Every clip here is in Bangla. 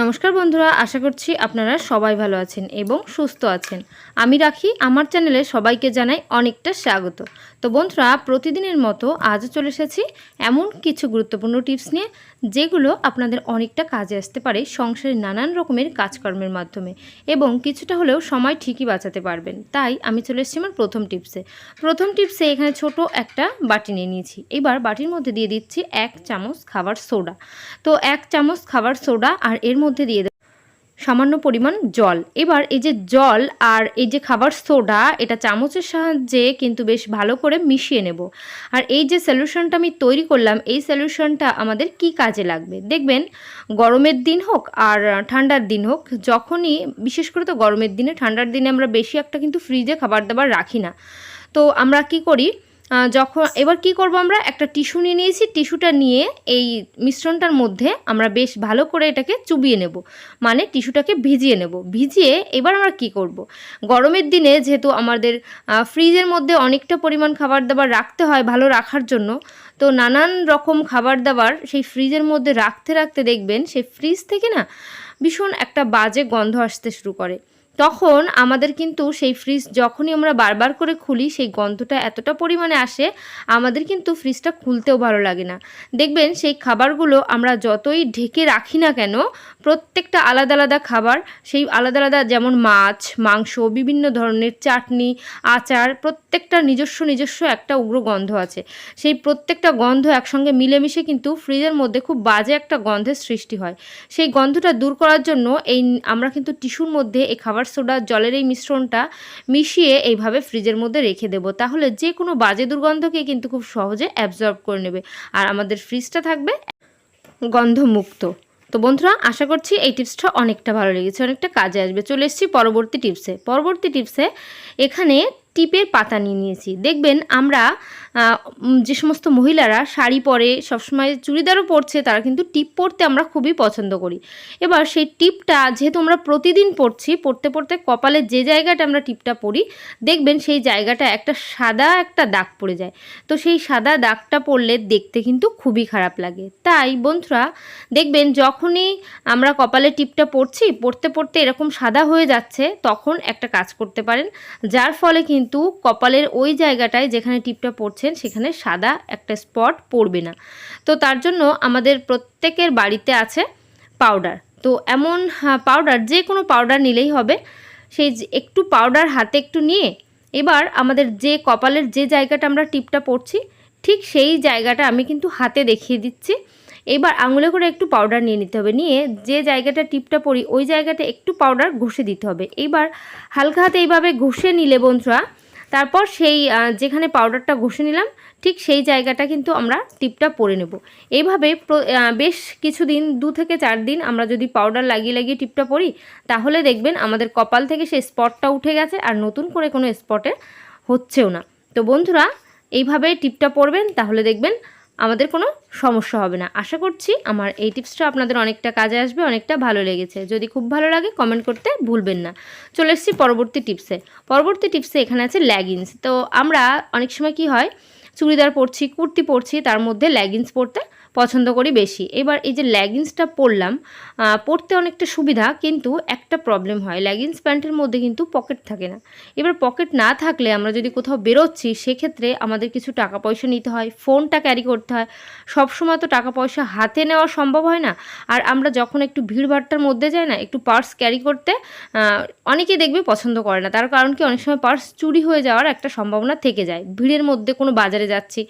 নমস্কার বন্ধুরা, আশা করছি আপনারা সবাই ভালো আছেন এবং সুস্থ আছেন। আমি রাখি, আমার চ্যানেলে সবাইকে জানাই অনেকটা স্বাগত। তো বন্ধুরা, প্রতিদিনের মতো আজও চলে এসেছি এমন কিছু গুরুত্বপূর্ণ টিপস নিয়ে, যেগুলো আপনাদের অনেকটা কাজে আসতে পারে সংসারের নানান রকমের কাজকর্মের মাধ্যমে এবং কিছুটা হলেও সময় ঠিকই বাঁচাতে পারবেন। তাই আমি চলে এসেছি আমার প্রথম টিপসে। প্রথম টিপসে এখানে ছোট একটা বাটি নিয়ে নিয়েছি। এবার বাটির মধ্যে দিয়ে দিচ্ছি এক চামচ খাবার সোডা। তো এক চামচ খাবার সোডা আর এর মধ্যে দিয়ে দেব। সামান্য পরিমাণ জল। এবার এই যে জল আর এই যে খাবার সোডা, এটা চামচের সাহায্যে কিন্তু বেশ ভালো করে মিশিয়ে নেব। আর এই যে সলিউশনটা আমি তৈরি করলাম, এই সলিউশনটা আমাদের কি কাজে লাগবে? দেখবেন, গরমের দিন হোক আর ঠান্ডার দিন হোক, যখনই, বিশেষ করে তো গরমের দিনে, ঠান্ডার দিনে আমরা বেশি একটা কিন্তু ফ্রিজে খাবার দাবার রাখি না। তো আমরা কি করি যখন এবার কি করব আমরা? একটা টিস্যু নিয়ে নিয়েছি। টিস্যুটা নিয়ে এই মিশ্রণটার মধ্যে আমরা বেশ ভালো করে এটাকে চুবিয়ে নেব। মানে টিস্যুটাকে ভিজিয়ে নেব। ভিজিয়ে এবার আমরা কি করব? গরমের দিনে যেহেতু আমাদের ফ্রিজের মধ্যে অনেকটা পরিমাণ খাবার দাবার রাখতে হয় ভালো রাখার জন্য, তো নানান রকম খাবার দাবার সেই ফ্রিজের মধ্যে রাখতে রাখতে দেখবেন সেই ফ্রিজ থেকে না ভীষণ একটা বাজে গন্ধ আসতে শুরু করে। তখন আমাদের কিন্তু সেই ফ্রিজ যখনই আমরা বারবার করে খুলি, সেই গন্ধটা এতটা পরিমাণে আসে, আমাদের কিন্তু ফ্রিজটা খুলতেও ভালো লাগে না। দেখবেন সেই খাবারগুলো আমরা যতই ঢেকে রাখি না কেন, প্রত্যেকটা আলাদা আলাদা খাবার, সেই আলাদা আলাদা যেমন মাছ, মাংস, বিভিন্ন ধরনের চাটনি, আচার, প্রত্যেকটা নিজস্ব নিজস্ব একটা উগ্র গন্ধ আছে। সেই প্রত্যেকটা গন্ধ একসঙ্গে মিলেমিশে কিন্তু ফ্রিজের মধ্যে খুব বাজে একটা গন্ধের সৃষ্টি হয়। সেই গন্ধটা দূর করার জন্য এই আমরা কিন্তু টিস্যুর মধ্যে এই খাবার সোডা জলের এই মিশ্রণটা মিশিয়ে এইভাবে ফ্রিজের মধ্যে রেখে দেবো। তাহলে যে কোনো বাজে দুর্গন্ধকে কিন্তু খুব সহজে অ্যাবজর্ব করে নেবে। আর আমাদের ফ্রিজটা থাকবে গন্ধমুক্ত। তো বন্ধুরা, আশা করছি এই টিপসটা অনেকটা ভালো লেগেছে, অনেকটা কাজে আসবে। চলে এসেছি পরবর্তী টিপসে পরবর্তী টিপসে এখানে টিপের পাতা নিয়ে নিয়েছি। দেখবেন আমরা যে সমস্ত মহিলারা শাড়ি পরে সবসময় চুড়িদারও পরছে, তারা কিন্তু টিপ পরতে আমরা খুবই পছন্দ করি। এবার সেই টিপটা যেহেতু আমরা প্রতিদিন পরছি পড়তে পড়তে কপালে যে জায়গাটা আমরা টিপটা পরি, দেখবেন সেই জায়গাটা একটা সাদা একটা দাগ পড়ে যায়। তো সেই সাদা দাগটা পড়লে দেখতে কিন্তু খুবই খারাপ লাগে। তাই বন্ধুরা, দেখবেন যখনই আমরা কপালে টিপটা পড়ছি পড়তে পড়তে এরকম সাদা হয়ে যাচ্ছে, তখন একটা কাজ করতে পারেন, যার ফলে কিন্তু কপালের ওই জায়গাটায় যেখানে টিপটা পড়ছেন, সেখানে সাদা একটা স্পট পড়বে না। তো তার জন্য আমাদের প্রত্যেকের বাড়িতে আছে পাউডার। তো এমন পাউডার, যে কোনো পাউডার নিলেই হবে। সেই একটু পাউডার হাতে একটু নিয়ে এবার আমাদের যে কপালের যে জায়গাটা আমরা টিপটা পড়ছি, ঠিক সেই জায়গাটা আমি কিন্তু হাতে দেখিয়ে দিচ্ছি। এবার আঙুলে করে একটু পাউডার নিয়ে নিতে হবে। নিয়ে যে জায়গাটা টিপটা পড়ি ওই জায়গাটা একটু পাউডার ঘষে দিতে হবে। এবার হালকা হাতে এইভাবে ঘষে নিলে বন্ধুরা, তারপর সেই যেখানে পাউডারটা ঘষে নিলাম, ঠিক সেই জায়গাটা কিন্তু আমরা টিপটা পরে নেব। এইভাবে প্র- বেশ কিছুদিন, দু থেকে চার দিন আমরা যদি পাউডার লাগিয়ে লাগিয়ে টিপটা পরি, তাহলে দেখবেন আমাদের কপাল থেকে সেই স্পটটা উঠে গেছে, আর নতুন করে কোনো স্পটে হচ্ছেও না। তো বন্ধুরা, এইভাবে টিপটা পরবেন, তাহলে দেখবেন আমাদের কোনো সমস্যা হবে না। আশা করছি আমার এই টিপসটা আপনাদের অনেকটা কাজে আসবে, অনেকটা ভালো লেগেছে। যদি খুব ভালো লাগে কমেন্ট করতে ভুলবেন না। চলে এসেছি পরবর্তী টিপসে। পরবর্তী টিপসে এখানে আছে ল্যাগিংস তো আমরা অনেক সময় কি হয়, চুড়িদার পরছি, কুর্তি পরছি, তার মধ্যে ল্যাগিংস পরতে পছন্দ করি বেশি। এবার এই যে ল্যাগিংসটা পরলাম পরতে অনেকটা সুবিধা কিন্তু একটা প্রবলেম হয়। ল্যাগিংস প্যান্টের মধ্যে কিন্তু পকেট থাকে না। এবার পকেট না থাকলে আমরা যদি কোথাও বেরোচ্ছি সেক্ষেত্রে আমাদের কিছু টাকা পয়সা নিতে হয় ফোনটা ক্যারি করতে হয়। সবসময় তো টাকা পয়সা হাতে নেওয়া সম্ভব হয় না। আর আমরা যখন একটু ভিড়ভাট্টার মধ্যে যাই না একটু পার্স ক্যারি করতে আহ, অনেকেই দেখবে পছন্দ করে না। তার কারণ কি অনেক সময় পার্স চুরি হয়ে যাওয়ার একটা সম্ভাবনা থেকে যায়। ভিড়ের মধ্যে কোনো বাজারে যাচ্ছি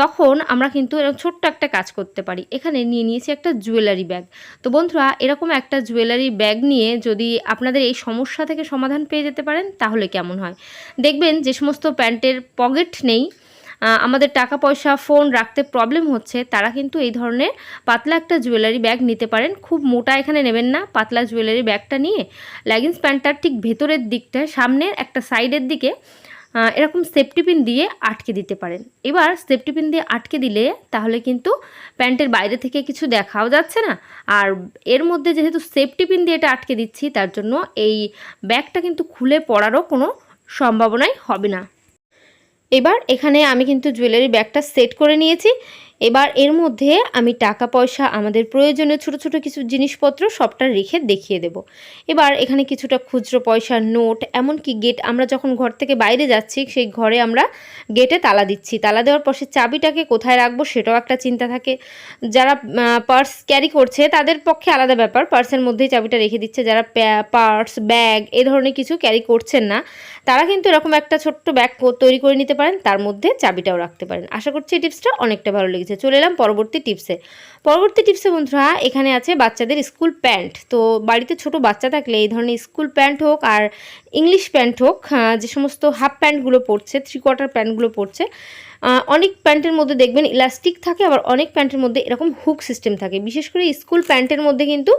তখন আমরা কিন্তু এরকম ছোট্ট একটা কাজ করতে পারি। এখানে নিয়ে নিয়েছি একটা জুয়েলারি ব্যাগ। তো বন্ধুরা, এরকম একটা জুয়েলারি ব্যাগ নিয়ে যদি আপনাদের এই সমস্যা থেকে সমাধান পেয়ে যেতে পারেন, তাহলে কেমন হয়? দেখবেন যে সমস্ত প্যান্টের পকেট নেই আমাদের টাকা পয়সা ফোন রাখতে প্রবলেম হচ্ছে, তারা কিন্তু এই ধরনের পাতলা একটা জুয়েলারি ব্যাগ নিতে পারেন। খুব মোটা এখানে নেবেন না, পাতলা জুয়েলারি ব্যাগটা নিয়ে। লেগিংস প্যান্টটার ঠিক ভেতরের দিকটা, সামনের একটা সাইডের দিকে এরকম সেফটি পিন দিয়ে আটকে দিতে পারেন। এবার সেফটি পিন দিয়ে আটকে দিলে তাহলে কিন্তু প্যান্টের বাইরে থেকে কিছু দেখাও যাচ্ছে না। আর এর মধ্যে যেহেতু সেফটি পিন দিয়ে এটা আটকে দিচ্ছি, তার জন্য এই ব্যাগটা কিন্তু খুলে পড়ারও কোনো সম্ভাবনাই হবে না। এবার এখানে আমি কিন্তু জুয়েলারি ব্যাগটা সেট করে নিয়েছি। এবার এর মধ্যে আমি টাকা পয়সা, আমাদের প্রয়োজনীয় ছোট ছোট কিছু জিনিসপত্র সবটা রেখে দেখিয়ে দেব। এবার এখানে কিছুটা খুচরো পয়সার নোট, এমনকি গেট, আমরা যখন ঘর থেকে বাইরে যাচ্ছি, সেই ঘরে আমরা গেটে তালা দিচ্ছি। তালা দেওয়ার পর সে চাবিটাকে কোথায় রাখব সেটাও একটা চিন্তা থাকে। যারা পার্স ক্যারি করছে, তাদের পক্ষে আলাদা ব্যাপার। পার্সের মধ্যেই চাবিটা রেখে দিচ্ছে। যারা পার্স ব্যাগ এ ধরনের কিছু ক্যারি করছেন না, তারা কিন্তু এরকম একটা ছোট্ট ব্যাগ তৈরি করে নিতে পারেন। তার মধ্যে চাবিটাও রাখতে পারেন। আশা করছি এই টিপসটা অনেকটা ভালো লেগেছে। চলে এলাম পরবর্তী টিপসে পরবর্তী টিপসে বন্ধুরা, এখানে আছে বাচ্চাদের স্কুল প্যান্ট তো বাড়িতে ছোট বাচ্চা থাকলে এই ধরনের স্কুল প্যান্ট হোক আর ইংলিশ প্যান্ট হোক যে সমস্ত হাফ প্যান্টগুলো পরছে থ্রি কোয়ার্টার প্যান্টগুলো পরছে অনেক প্যান্টের মধ্যে দেখবেন ইলাস্টিক থাকে, আবার অনেক প্যান্টের মধ্যে এরকম হুক সিস্টেম থাকে। বিশেষ করে স্কুল প্যান্টের মধ্যে কিন্তু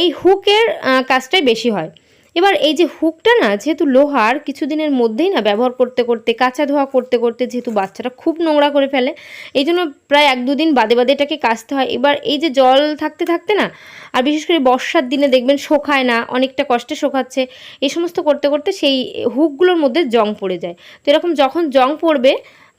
এই হুকের কাজটাই বেশি হয়। এবার এই যে হুকটা না, যেহেতু লোহার, কিছুদিনের মধ্যেই না ব্যবহার করতে করতে, কাঁচা ধোয়া করতে করতে যেহেতু বাচ্চারা খুব নোংরা করে ফেলে, এই জন্য প্রায় এক দুদিন বাদে বাদে এটাকে কাচতে হয়। এবার এই যে জল থাকতে থাকতে না, আর বিশেষ করে বর্ষার দিনে দেখবেন শোকায় না, অনেকটা কষ্টে শোকাচ্ছে, এই সমস্ত করতে করতে সেই হুকগুলোর মধ্যে জং পড়ে যায়। তো এরকম যখন জং পড়বে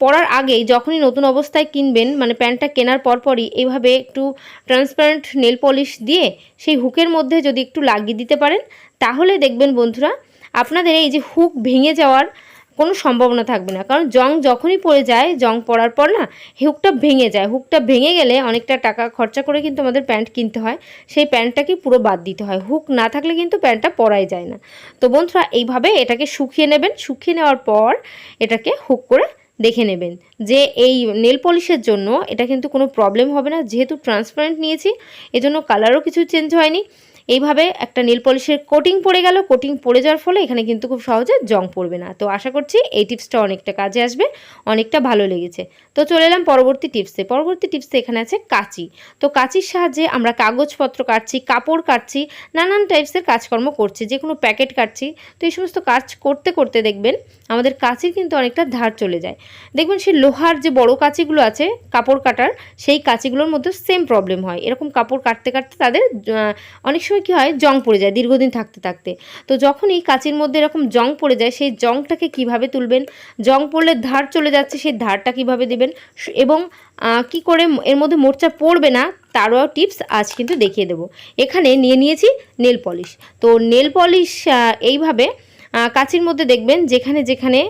পরার আগেই যখনই নতুন অবস্থায় কিনবেন মানে প্যান্টটা কেনার পরপরই এইভাবে একটু ট্রান্সপারেন্ট নেল পলিশ দিয়ে সেই হুকের মধ্যে যদি একটু লাগিয়ে দিতে পারেন, তাহলে দেখবেন বন্ধুরা আপনাদের এই যে হুক ভেঙে যাওয়ার কোনো সম্ভাবনা থাকবে না। কারণ জং যখনই পড়ে যায়, জং পড়ার পর না হুকটা ভেঙে যায়। হুকটা ভেঙে গেলে অনেকটা টাকা খরচা করে কিন্তু আমাদের প্যান্ট কিনতে হয়। সেই প্যান্টটাকে পুরো বাদ দিতে হয়। হুক না থাকলে কিন্তু প্যান্টটা পরাই যায় না। তো বন্ধুরা এইভাবে এটাকে শুকিয়ে নেবেন। শুকিয়ে নেওয়ার পর এটাকে হুক করে দেখে নেবেন। যে এই নেল পলিশের জন্য এটা কিন্তু কোনো প্রবলেম হবে না। যেহেতু ট্রান্সপারেন্ট নিয়েছি, এজন্য কালারও কিছু চেঞ্জ হয়নি। এইভাবে একটা নীল পলিশের কোটিং পড়ে গেল। কোটিং পড়ে যাওয়ার ফলে এখানে কিন্তু খুব সহজে জং পড়বে না। তো আশা করছি এই টিপসটা অনেকটা কাজে আসবে, অনেকটা ভালো লেগেছে। তো চলে এলাম পরবর্তী টিপসে পরবর্তী টিপসে এখানে আছে কাঁচি। তো কাঁচির সাহায্যে আমরা কাগজপত্র কাটছি, কাপড় কাটছি, নানান টাইপসের কাজকর্ম করছি যে কোনো প্যাকেট কাটছি। তো এই সমস্ত কাজ করতে করতে দেখবেন আমাদের কাঁচির কিন্তু অনেকটা ধার চলে যায়। দেখবেন সেই লোহার যে বড় কাঁচিগুলো আছে কাপড় কাটার, সেই কাঁচিগুলোর মধ্যে সেম প্রবলেম হয়। এরকম কাপড় কাটতে কাটতে তাদের অনেক সময় কী হয়? জং পড়ে যায় দীর্ঘদিন থাকতে থাকতে। তো যখনই কাঁচির মধ্যে এরকম জং পড়ে যায়, সেই জংটাকে কীভাবে তুলবেন? জং পড়লে ধার চলে যাচ্ছে, সেই ধারটা কীভাবে দেবেন? এবং কি করে এর মধ্যে মোর্চা পড়বে না, তারও টিপস আজ কিন্তু দেখিয়ে দেবো। এখানে নিয়ে নিয়েছি নেল পলিশ। তো নেল পলিশ এইভাবে কাচির মধ্যে দেখবেন যেখানে যেখানে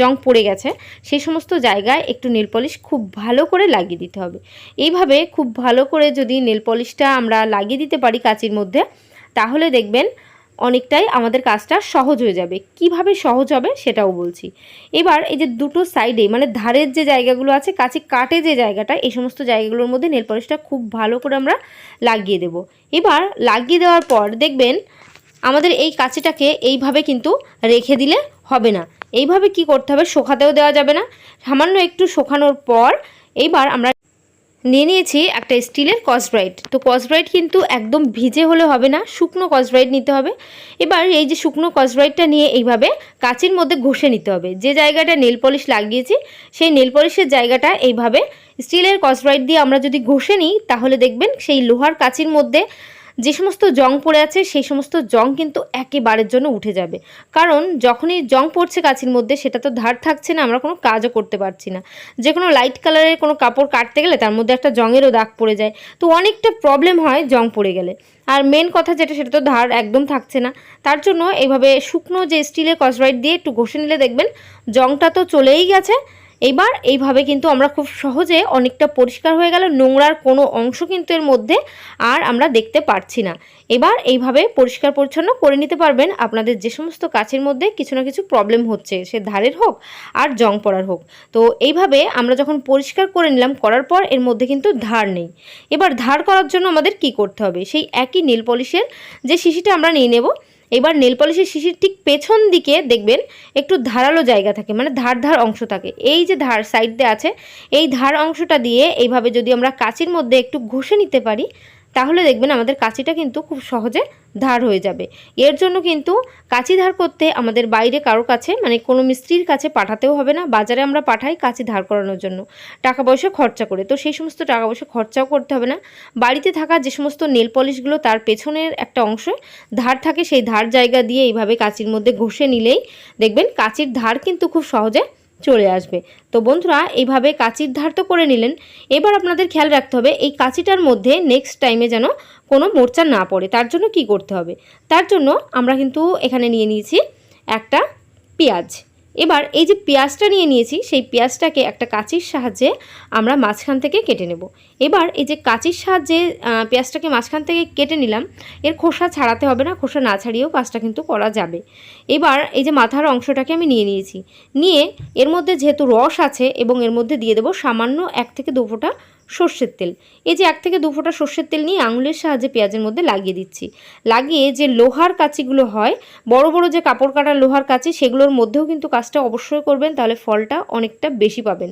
জং পড়ে গেছে, সেই সমস্ত জায়গায় একটু নেল পলিশ খুব ভালো করে লাগিয়ে দিতে হবে। এইভাবে খুব ভালো করে যদি নেল পলিশটা আমরা লাগিয়ে দিতে পারি কাচির মধ্যে, তাহলে দেখবেন অনেকটাই আমাদের কাজটা সহজ হয়ে যাবে। কীভাবে সহজ হবে সেটাও বলছি। এবার এই যে দুটো সাইডে মানে ধারের যে জায়গাগুলো আছে কাছে কাটে যে জায়গাটা, এই সমস্ত জায়গাগুলোর মধ্যে নেল পলিশটা খুব ভালো করে আমরা লাগিয়ে দেব। এবার লাগিয়ে দেওয়ার পর দেখবেন আমাদের এই কাঁচিটাকে এইভাবে কিন্তু রেখে দিলে হবে না। এইভাবে কি করতে হবে? শোকাতেও দেওয়া যাবে না। সামান্য একটু শোখানোর পর এইবার আমরা নিয়ে নিয়েছি একটা স্টিলের কসব্রাইট তো কসব্রাইট কিন্তু একদম ভিজে হলে হবে না, শুকনো কসব্রাইট নিতে হবে। এবার এই যে শুকনো কসব্রাইটটা নিয়ে এইভাবে কাচির মধ্যে ঘষে নিতে হবে। যে জায়গাটা নেল পলিশ লাগিয়েছি, সেই নেল পলিশের জায়গাটা এইভাবে স্টিলের কসব্রাইট দিয়ে আমরা যদি ঘষে নিই, তাহলে দেখবেন সেই লোহার কাচির মধ্যে যে সমস্ত জং পড়ে আছে, সেই সমস্ত জং কিন্তু একেবারের জন্য উঠে যাবে। কারণ যখনই জং পড়ছে কাছির মধ্যে, সেটা তো ধার থাকছে না, আমরা কোনো কাজও করতে পারছি না। যে কোনো লাইট কালারের কোনো কাপড় কাটতে গেলে তার মধ্যে একটা জঙেরও দাগ পড়ে যায়। তো অনেকটা প্রবলেম হয় জং পড়ে গেলে। আর মেন কথা যেটা, সেটা তো ধার একদম থাকছে না। তার জন্য এইভাবে শুকনো যে স্টিলের কসরাইট দিয়ে একটু ঘষে নিলে দেখবেন, জংটা তো চলেই গেছে। এইবার এইভাবে কিন্তু আমরা খুব সহজে অনেকটা পরিষ্কার হয়ে গেল, নোংরার কোনো অংশ কিন্তু এর মধ্যে আর আমরা দেখতে পারছি না। এবার এইভাবে পরিষ্কার পরিচ্ছন্ন করে নিতে পারবেন। আপনাদের যে সমস্ত কাছের মধ্যে কিছু না কিছু প্রবলেম হচ্ছে, সে ধারের হোক আর জং পড়ার হোক। তো এইভাবে আমরা যখন পরিষ্কার করে নিলাম, করার পর এর মধ্যে কিন্তু ধার নেই। এবার ধার করার জন্য আমাদের কি করতে হবে? সেই একই নীল পলিশের যে শিশিটা আমরা নিয়ে নেব এবার নেল পলিশের শিশির ঠিক পেছন দিকে দেখবেন একটু ধারালো জায়গা থাকে মানে ধার ধার অংশ থাকে। এই যে ধার সাইড দিয়ে আছে, এই ধার অংশটা দিয়ে এইভাবে যদি আমরা কাচির মধ্যে একটু ঘষে নিতে পারি তাহলে দেখবেন আমাদের কাঁচিটা কিন্তু খুব সহজে ধার হয়ে যাবে। এর জন্য কিন্তু কাঁচি ধার করতে আমাদের বাইরে কারও কাছে মানে কোনো মিস্ত্রির কাছে পাঠাতেও হবে না, বাজারে আমরা পাঠাই কাঁচি ধার করানোর জন্য। টাকা পয়সা খরচা করে। তো সেই সমস্ত টাকা পয়সা খরচাও করতে হবে না। বাড়িতে থাকা যে সমস্ত নেল পলিশগুলো তার পেছনের একটা অংশ, ধার থাকে সেই ধার জায়গা দিয়ে এইভাবে কাঁচির মধ্যে ঘষে নিলেই দেখবেন কাঁচির ধার কিন্তু খুব সহজে চলে আসবে। তো বন্ধুরা, এইভাবে কাঁচির ধার তো করে নিলেন। এবার আপনাদের খেয়াল রাখতে হবে, এই কাঁচিটার মধ্যে নেক্সট টাইমে যেন কোনো মোর্চা না পড়ে। তার জন্য কি করতে হবে? তার জন্য আমরা কিন্তু এখানে নিয়ে নিয়েছি একটা পেঁয়াজ। এবার এই যে পেঁয়াজটা নিয়ে নিয়েছি, সেই পেঁয়াজটাকে একটা কাঁচির সাহায্যে আমরা মাঝখান থেকে কেটে নেব। এবার এই যে কাঁচির সাহায্যে পেঁয়াজটাকে মাঝখান থেকে কেটে নিলাম, এর খোসা ছাড়াতে হবে না, খোসা না ছাড়িয়েও কাজটা কিন্তু করা যাবে। এবার এই যে মাথার অংশটাকে আমি নিয়ে নিয়েছি। নিয়ে এর মধ্যে যেহেতু রস আছে, এবং এর মধ্যে দিয়ে দেবো সামান্য এক থেকে দু ফোঁটা সর্ষের তেল। এই যে এক থেকে দু ফোঁটা সর্ষের তেল নিয়ে আঙুলের সাহায্যে পেঁয়াজের মধ্যে লাগিয়ে দিচ্ছি। লাগিয়ে যে লোহার কাঁচিগুলো হয়, বড় বড় যে কাপড় কাটার লোহার কাঁচি, সেগুলোর মধ্যেও কিন্তু কাজটা অবশ্যই করবেন, তাহলে ফলটা অনেকটা বেশি পাবেন।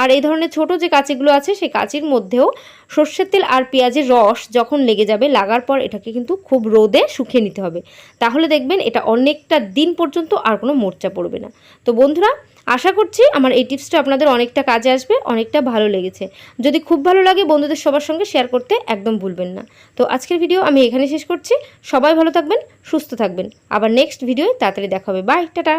আর এই ধরনের ছোট যে কাঁচিগুলো আছে, সেই কাঁচির মধ্যেও সর্ষের তেল আর পেঁয়াজের রস যখন লেগে যাবে, লাগার পর এটাকে কিন্তু খুব রোদে শুকিয়ে নিতে হবে। তাহলে দেখবেন এটা অনেকটা দিন পর্যন্ত আর কোনো মোর্চা পড়বে না। তো বন্ধুরা আশা করছি আমার এই টিপসটা আপনাদের অনেকটা কাজে আসবে, অনেকটা ভালো লেগেছে। যদি খুব ভালো লাগে বন্ধুদের সবার সঙ্গে শেয়ার করতে একদম ভুলবেন না। তো আজকের ভিডিও আমি এখানে শেষ করছি। সবাই ভালো থাকবেন, সুস্থ থাকবেন। আবার নেক্সট ভিডিও তাড়াতাড়ি দেখাবে বাই টাটা!